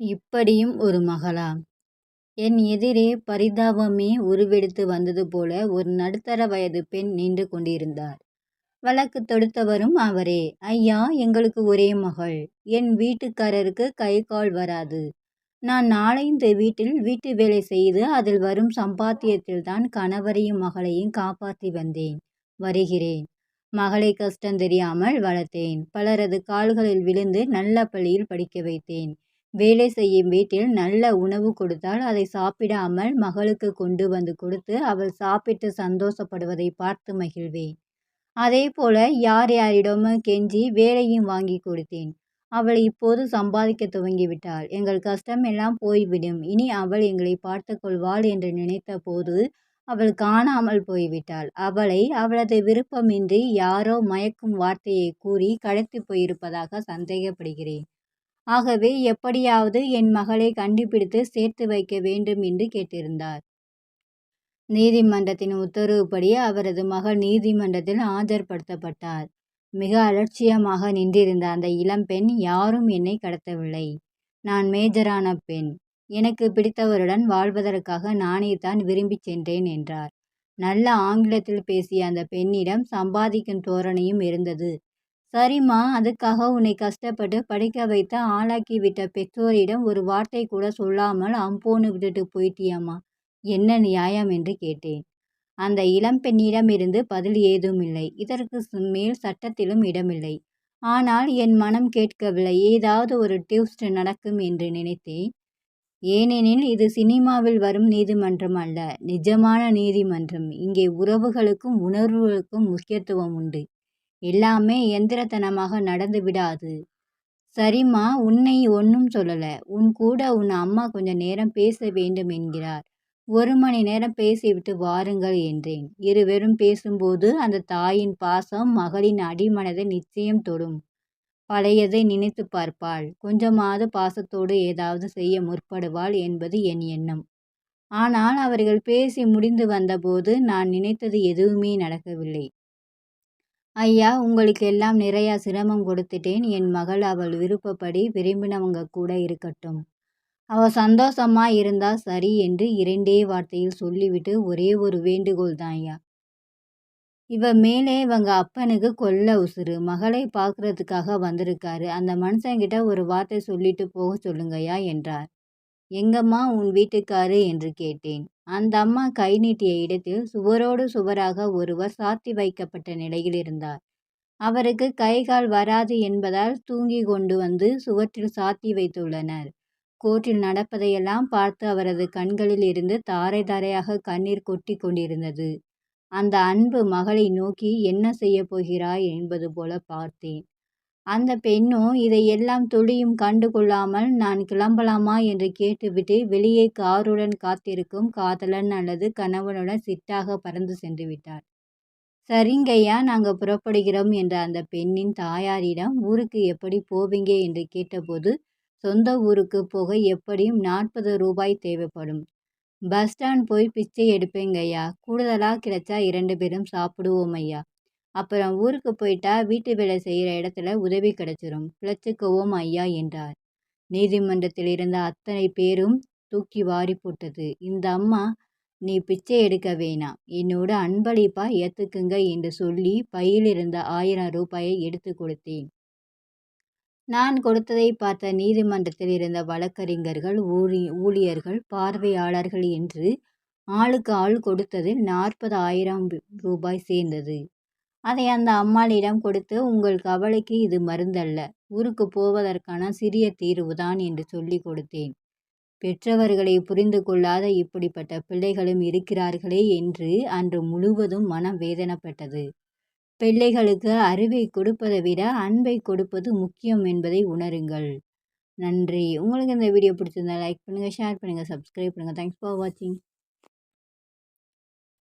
இப்படியும் ஒரு மகளா? என் எதிரே பரிதாபமே உருவெடுத்து வந்தது போல ஒரு நடுத்தர வயது பெண் நின்று கொண்டிருந்தார். வழக்கு தொடுத்தவரும் அவரே. ஐயா எங்களுக்கு ஒரே மகள். என் வீட்டுக்காரருக்கு கை கால் வராது. நான் நாளைந்து வீட்டில் வீட்டு வேலை செய்து அதில் வரும் சம்பாத்தியத்தில்தான் கணவரையும் மகளையும் காப்பாற்றி வந்தேன் வருகிறேன். மகளை கஷ்டம் தெரியாமல் வளர்த்தேன். பலரது கால்களில் விழுந்து நல்ல பள்ளியில் படிக்க வைத்தேன். வேலை செய்யும் வீட்டில் நல்ல உணவு கொடுத்தால் அதை சாப்பிடாமல் மகளுக்கு கொண்டு வந்து கொடுத்து அவள் சாப்பிட்டு சந்தோஷப்படுவதை பார்த்து மகிழ்வேன். அதே போல யார் யாரிடமும் கெஞ்சி வேலையும் வாங்கி கொடுத்தேன். அவள் இப்போது சம்பாதிக்க துவங்கிவிட்டாள். எங்கள் கஷ்டம் எல்லாம் போய்விடும். இனி அவள் எங்களை பார்த்து கொள்வாள் என்று நினைத்த போது அவள் காணாமல் போய்விட்டாள். அவளை அவளது விருப்பமின்றி யாரோ மயக்கும் வார்த்தையை கூறி கடத்திப் போயிருப்பதாக சந்தேகப்படுகிறேன். ஆகவே எப்படியாவது என் மகளை கண்டுபிடித்து சேர்த்து வைக்க வேண்டும் என்று கேட்டிருந்தார். நீதிமன்றத்தின் உத்தரவுப்படி அவரது மகள் நீதிமன்றத்தில் ஆஜர்படுத்தப்பட்டார். மிக அலட்சியமாக நின்றிருந்த அந்த இளம்பெண் யாரும் என்னை கடத்தவில்லை. நான் மேஜரான பெண். எனக்கு பிடித்தவருடன் வாழ்வதற்காக நானே தான் விரும்பிச் சென்றேன் என்றார். நல்ல ஆங்கிலத்தில் பேசிய அந்த பெண்ணிடம் சம்பாதிக்கும் தோரணையும் இருந்தது. சரிம்மா அதுக்காக உன்னை கஷ்டப்பட்டு படிக்க வைத்து ஆளாக்கி விட்ட பெற்றோரிடம் ஒரு வார்த்தை கூட சொல்லாமல் அம்போன்னு விட்டுட்டு போயிட்டியம்மா. என்ன நியாயம் என்று கேட்டேன். அந்த இளம்பெண்ணிடமிருந்து பதில் ஏதும் இல்லை இதற்கு மேல் சட்டத்திலும் இடமில்லை. ஆனால் என் மனம் கேட்கவில்லை. ஏதாவது ஒரு டியூஸ்ட் நடக்கும் என்று நினைத்தேன். ஏனெனில் இது சினிமாவில் வரும் நீதிமன்றம் அல்ல. நிஜமான நீதிமன்றம். இங்கே உறவுகளுக்கும் உணர்வுகளுக்கும் முக்கியத்துவம் உண்டு. எல்லாமே எந்திரத்தனமாக நடந்து விடாது. சரிம்மா உன்னை ஒன்றும் சொல்லலை. உன் கூட உன் அம்மா கொஞ்ச நேரம் பேச வேண்டும் என்கிறார். ஒரு மணி நேரம் பேசிவிட்டு வாருங்கள் என்றேன். இருவரும் பேசும்போது அந்த தாயின் பாசம் மகளின் அடிமனதை நிச்சயம் தொடும். பழையதை நினைத்து பார்ப்பாள். கொஞ்சமாவது பாசத்தோடு ஏதாவது செய்ய முற்படுவாள் என்பது என் எண்ணம். ஆனால் அவர்கள் பேசி முடிந்து வந்தபோது நான் நினைத்தது எதுவுமே நடக்கவில்லை. ஐயா உங்களுக்கு எல்லாம் நிறையா சிரமம் கொடுத்துட்டேன். என் மகள் அவள் விருப்பப்படி விரும்பினவங்க கூட இருக்கட்டும். அவள் சந்தோஷமா இருந்தா சரி என்று இரண்டே வார்த்தையில் சொல்லிவிட்டு ஒரே ஒரு வேண்டுகோள் தான் ஐயா. இவ மேலே இவங்க அப்பனுக்கு கொல்ல உசுறு. மகளை பார்க்கறதுக்காக வந்திருக்காரு. அந்த மனுஷங்கிட்ட ஒரு வார்த்தை சொல்லிட்டு போக சொல்லுங்கய்யா என்றார். எங்கம்மா உன் வீட்டுக்காரு? என்று கேட்டேன். அந்த அம்மா கை நீட்டிய இடத்தில் சுவரோடு சுவராக ஒருவர் சாத்தி வைக்கப்பட்ட நிலையில் இருந்தார். அவருக்கு கை கால் வராது என்பதால் தூங்கி கொண்டு வந்து சுவற்றில் சாத்தி வைத்துள்ளனர். கோர்ட்டில் நடப்பதையெல்லாம் பார்த்து அவரது கண்களில் இருந்து தாரை தாரையாக கண்ணீர் கொட்டி கொண்டிருந்தது. அந்த அன்பு மகளை நோக்கி என்ன செய்ய போகிறாய்? என்பது போல பார்த்தேன். அந்த பெண்ணும் இதையெல்லாம் துளியும் கண்டு கொள்ளாமல் நான் கிளம்பலாமா? என்று கேட்டுவிட்டு வெளியே காருடன் காத்திருக்கும் காதலன் அல்லது கணவனுடன் சிட்டாக பறந்து சென்று விட்டார் சரிங்கய்யா நாங்கள் புறப்படுகிறோம் என்ற அந்த பெண்ணின் தாயாரிடம் ஊருக்கு எப்படி போவீங்க? என்று கேட்டபோது சொந்த ஊருக்கு போக எப்படியும் நாற்பது ரூபாய் தேவைப்படும். பஸ் ஸ்டாண்ட் போய் பிச்சை எடுப்பேங்கய்யா. கூடுதலாக கிடைச்சா இரண்டு பேரும் சாப்பிடுவோம் ஐயா. அப்புறம் ஊருக்கு போயிட்டா வீட்டு வேலை செய்கிற இடத்துல உதவி கிடைச்சிரும். பிழைச்சிக்குவோம் ஐயா என்றார். நீதிமன்றத்தில் இருந்த அத்தனை பேரும் தூக்கி வாரி போட்டது. இந்த அம்மா நீ பிச்சை எடுக்க வேணாம். என்னோட அன்பளிப்பா ஏற்றுக்குங்க என்று சொல்லி பையில் இருந்த ஆயிரம் ரூபாயை எடுத்து கொடுத்தேன். நான் கொடுத்ததை பார்த்த நீதிமன்றத்தில் இருந்த வழக்கறிஞர்கள் ஊழி ஊழியர்கள் பார்வையாளர்கள் என்று ஆளுக்கு ஆள் கொடுத்ததில் நாற்பது ஆயிரம் ரூபாய் சேர்ந்தது. அதை அந்த அம்மாளிடம் கொடுத்து உங்கள் கவலைக்கு இது மருந்தல்ல. ஊருக்கு போவதற்கான சிறிய தீர்வுதான் என்று சொல்லி கொடுத்தேன். பெற்றவர்களை புரிந்து கொள்ளாத இப்படிப்பட்ட பிள்ளைகளும் இருக்கிறார்களே என்று அன்று முழுவதும் மனம் வேதனைப்பட்டது. பிள்ளைகளுக்கு அறிவை கொடுப்பதை விட அன்பை கொடுப்பது முக்கியம் என்பதை உணருங்கள். நன்றி. உங்களுக்கு இந்த வீடியோ பிடிச்சிருந்தா லைக் பண்ணுங்கள் ஷேர் பண்ணுங்கள் சப்ஸ்கிரைப் பண்ணுங்கள் தேங்க்ஸ் ஃபார் வாட்சிங்